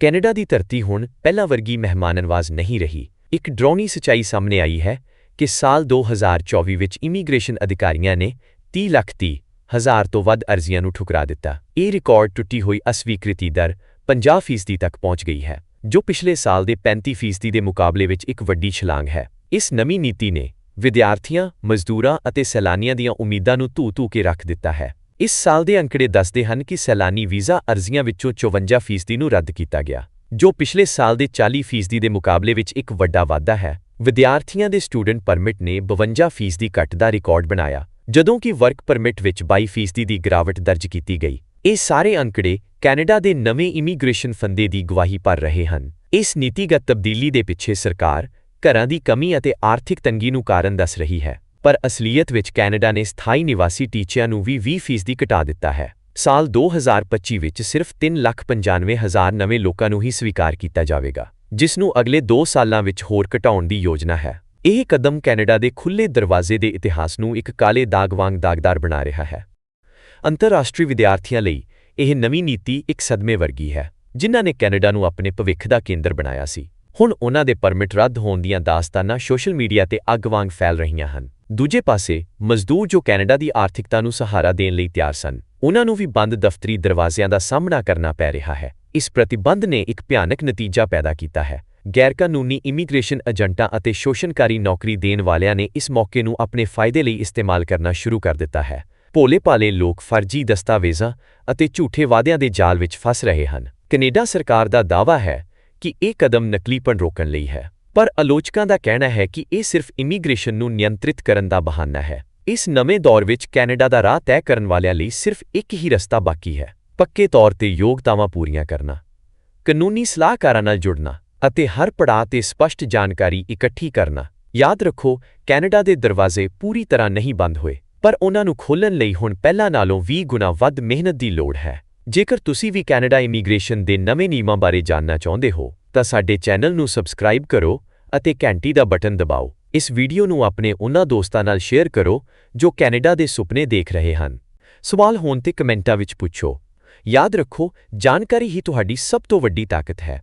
Canada ਦੀ ਧਰਤੀ ਹੁਣ ਪਹਿਲਾਂ ਵਰਗੀ ਮਹਿਮਾਨਨਵਾਜ਼ ਨਹੀਂ ਰਹੀ। ਇੱਕ ਡਰਾਉਣੀ ਸਚਾਈ ਸਾਹਮਣੇ ਆਈ ਹੈ ਕਿ ਸਾਲ 2024 ਵਿੱਚ ਇਮੀਗ੍ਰੇਸ਼ਨ ਅਧਿਕਾਰੀਆਂ ਨੇ 30 ਲੱਖ ਤੀਹ ਹਜ਼ਾਰ ਤੋਂ ਵੱਧ ਅਰਜ਼ੀਆਂ ਨੂੰ ਠੁਕਰਾ ਦਿੱਤਾ। ਇਹ ਰਿਕਾਰਡ ਟੁੱਟੀ ਹੋਈ ਅਸਵੀਕ੍ਰਿਤੀ ਦਰ 50 ਫੀਸਦੀ ਤੱਕ ਪਹੁੰਚ ਗਈ ਹੈ, ਜੋ ਪਿਛਲੇ ਸਾਲ ਦੇ 35 ਫੀਸਦੀ ਦੇ ਮੁਕਾਬਲੇ ਵਿੱਚ ਇੱਕ ਵੱਡੀ ਛਲਾਂਗ ਹੈ। ਇਸ ਨਵੀਂ ਨੀਤੀ ਨੇ ਵਿਦਿਆਰਥੀਆਂ, ਮਜ਼ਦੂਰਾਂ ਅਤੇ ਸੈਲਾਨੀਆਂ ਦੀਆਂ ਉਮੀਦਾਂ ਨੂੰ ਧੂ-ਧੂ ਕੇ ਰੱਖ ਦਿੱਤਾ ਹੈ। ਇਸ ਸਾਲ ਦੇ ਅੰਕੜੇ ਦੱਸਦੇ ਹਨ ਕਿ ਸੈਲਾਨੀ ਵੀਜ਼ਾ ਅਰਜ਼ੀਆਂ ਵਿੱਚੋਂ 54 ਫੀਸਦੀ ਨੂੰ ਰੱਦ ਕੀਤਾ ਗਿਆ, ਜੋ ਪਿਛਲੇ ਸਾਲ ਦੇ 40 ਫੀਸਦੀ ਦੇ ਮੁਕਾਬਲੇ ਵਿੱਚ ਇੱਕ ਵੱਡਾ ਵਾਧਾ ਹੈ। ਵਿਦਿਆਰਥੀਆਂ ਦੇ ਸਟੂਡੈਂਟ ਪਰਮਿਟ ਨੇ 52 ਫੀਸਦੀ ਘੱਟ ਦਾ ਰਿਕਾਰਡ ਬਣਾਇਆ, ਜਦੋਂ ਕਿ ਵਰਕ ਪਰਮਿਟ ਵਿੱਚ 22 ਫੀਸਦੀ ਦੀ ਗਿਰਾਵਟ ਦਰਜ ਕੀਤੀ ਗਈ। ਇਹ ਸਾਰੇ ਅੰਕੜੇ ਕੈਨੇਡਾ ਦੇ ਨਵੇਂ ਇਮੀਗ੍ਰੇਸ਼ਨ ਫੰਦੇ ਦੀ ਗਵਾਹੀ ਭਰ ਰਹੇ ਹਨ। ਇਸ ਨੀਤੀਗਤ ਤਬਦੀਲੀ ਦੇ ਪਿੱਛੇ ਸਰਕਾਰ ਘਰਾਂ ਦੀ ਕਮੀ ਅਤੇ ਆਰਥਿਕ ਤੰਗੀ ਨੂੰ ਕਾਰਨ ਦੱਸ ਰਹੀ ਹੈ। ਪਰ ਅਸਲੀਅਤ ਵਿੱਚ ਕੈਨੇਡਾ ਨੇ ਸਥਾਈ ਨਿਵਾਸੀ ਟੀਚਿਆਂ ਨੂੰ ਵੀ 20 ਫੀਸਦੀ ਘਟਾ ਦਿੱਤਾ ਹੈ। ਸਾਲ 2025 ਵਿੱਚ ਸਿਰਫ 3,95,000 ਨਵੇਂ ਲੋਕਾਂ ਨੂੰ ਹੀ ਸਵੀਕਾਰ ਕੀਤਾ ਜਾਵੇਗਾ ਜਿਸ ਨੂੰ ਅਗਲੇ 2 ਸਾਲਾਂ ਵਿੱਚ ਹੋਰ ਘਟਾਉਣ ਦੀ ਯੋਜਨਾ ਹੈ। ਇਹ ਕਦਮ ਕੈਨੇਡਾ ਦੇ ਖੁੱਲੇ ਦਰਵਾਜ਼ੇ ਦੇ ਇਤਿਹਾਸ ਨੂੰ ਇੱਕ ਕਾਲੇ ਦਾਗ ਵਾਂਗ ਦਾਗਦਾਰ ਬਣਾ ਰਿਹਾ ਹੈ। ਅੰਤਰਰਾਸ਼ਟਰੀ ਵਿਦਿਆਰਥੀਆਂ ਲਈ ਇਹ ਨਵੀਂ ਨੀਤੀ ਇੱਕ ਸਦਮੇ ਵਰਗੀ ਹੈ ਜਿਨ੍ਹਾਂ ਨੇ ਕੈਨੇਡਾ ਨੂੰ ਆਪਣੇ ਭਵਿੱਖ ਦਾ ਕੇਂਦਰ ਬਣਾਇਆ ਸੀ। ਹੁਣ ਉਹਨਾਂ ਦੇ ਪਰਮਿਟ ਰੱਦ ਹੋਣ ਦੀਆਂ ਦਾਸਤਾਨਾਂ ਸੋਸ਼ਲ ਮੀਡੀਆ ਤੇ ਅੱਗ ਵਾਂਗ ਫੈਲ ਰਹੀਆਂ ਹਨ। ਦੂਜੇ ਪਾਸੇ, ਮਜ਼ਦੂਰ ਜੋ ਕੈਨੇਡਾ ਦੀ ਆਰਥਿਕਤਾ ਨੂੰ ਸਹਾਰਾ ਦੇਣ ਲਈ ਤਿਆਰ ਸਨ, ਉਹਨਾਂ ਨੂੰ ਵੀ ਬੰਦ ਦਫ਼ਤਰੀ ਦਰਵਾਜ਼ਿਆਂ ਦਾ ਸਾਹਮਣਾ ਕਰਨਾ ਪੈ ਰਿਹਾ ਹੈ। ਇਸ ਪ੍ਰਤੀਬੰਧ ਨੇ ਇੱਕ ਭਿਆਨਕ ਨਤੀਜਾ ਪੈਦਾ ਕੀਤਾ ਹੈ। ਗੈਰਕਾਨੂੰਨੀ ਇਮੀਗ੍ਰੇਸ਼ਨ ਏਜੰਟਾਂ ਅਤੇ ਸ਼ੋਸ਼ਣਕਾਰੀ ਨੌਕਰੀ ਦੇਣ ਵਾਲਿਆਂ ਨੇ ਇਸ ਮੌਕੇ ਨੂੰ ਆਪਣੇ ਫਾਇਦੇ ਲਈ ਇਸਤੇਮਾਲ ਕਰਨਾ ਸ਼ੁਰੂ ਕਰ ਦਿੱਤਾ ਹੈ। ਭੋਲੇ-ਭਾਲੇ ਲੋਕ ਫਰਜ਼ੀ ਦਸਤਾਵੇਜ਼ਾਂ ਅਤੇ ਝੂਠੇ ਵਾਅਦਿਆਂ ਦੇ ਜਾਲ ਵਿੱਚ ਫਸ ਰਹੇ ਹਨ। ਕੈਨੇਡਾ ਸਰਕਾਰ ਦਾ ਦਾਅਵਾ ਹੈ ਕਿ ਇਹ ਕਦਮ ਨਕਲੀਪਣ ਰੋਕਣ ਲਈ ਹੈ। ਪਰ ਆਲੋਚਕਾਂ ਦਾ ਕਹਿਣਾ ਹੈ ਕਿ ਇਹ ਸਿਰਫ ਇਮੀਗ੍ਰੇਸ਼ਨ ਨੂੰ ਨਿਯੰਤਰਿਤ ਕਰਨ ਦਾ ਬਹਾਨਾ ਹੈ। ਇਸ ਨਵੇਂ ਦੌਰ ਵਿੱਚ ਕੈਨੇਡਾ ਦਾ ਰਾਹ ਤੈਅ ਕਰਨ ਵਾਲਿਆਂ ਲਈ ਸਿਰਫ ਇੱਕ ਹੀ ਰਸਤਾ ਬਾਕੀ ਹੈ, ਪੱਕੇ ਤੌਰ ਤੇ ਯੋਗਤਾਵਾਂ ਪੂਰੀਆਂ ਕਰਨਾ, ਕਾਨੂੰਨੀ ਸਲਾਹਕਾਰਾਂ ਨਾਲ ਜੁੜਨਾ ਅਤੇ ਹਰ ਪੜਾਅ ਤੇ ਸਪਸ਼ਟ ਜਾਣਕਾਰੀ ਇਕੱਠੀ ਕਰਨਾ। ਯਾਦ ਰੱਖੋ, ਕੈਨੇਡਾ ਦੇ ਦਰਵਾਜ਼ੇ ਪੂਰੀ ਤਰ੍ਹਾਂ ਨਹੀਂ ਬੰਦ ਹੋਏ, ਪਰ ਉਹਨਾਂ ਨੂੰ ਖੋਲ੍ਹਣ ਲਈ ਹੁਣ ਪਹਿਲਾਂ ਨਾਲੋਂ 20 ਗੁਣਾ ਵੱਧ ਮਿਹਨਤ ਦੀ ਲੋੜ ਹੈ। ਜੇਕਰ ਤੁਸੀਂ ਵੀ ਕੈਨੇਡਾ ਇਮੀਗ੍ਰੇਸ਼ਨ ਦੇ ਨਵੇਂ ਨਿਯਮਾਂ ਬਾਰੇ ਜਾਣਨਾ ਚਾਹੁੰਦੇ ਹੋ ਤਾਂ ਸਾਡੇ ਚੈਨਲ ਨੂੰ ਸਬਸਕ੍ਰਾਈਬ ਕਰੋ ਅਤੇ ਘੰਟੀ ਦਾ ਬਟਨ ਦਬਾਓ। ਇਸ ਵੀਡੀਓ ਨੂੰ ਆਪਣੇ ਉਹਨਾਂ ਦੋਸਤਾਂ ਨਾਲ ਸ਼ੇਅਰ ਕਰੋ ਜੋ ਕੈਨੇਡਾ ਦੇ ਸੁਪਨੇ ਦੇਖ ਰਹੇ ਹਨ। ਸਵਾਲ ਹੋਣ ਤੇ ਕਮੈਂਟਾਂ ਵਿੱਚ ਪੁੱਛੋ। ਯਾਦ ਰੱਖੋ, ਜਾਣਕਾਰੀ ਹੀ ਤੁਹਾਡੀ ਸਭ ਤੋਂ ਵੱਡੀ ਤਾਕਤ ਹੈ।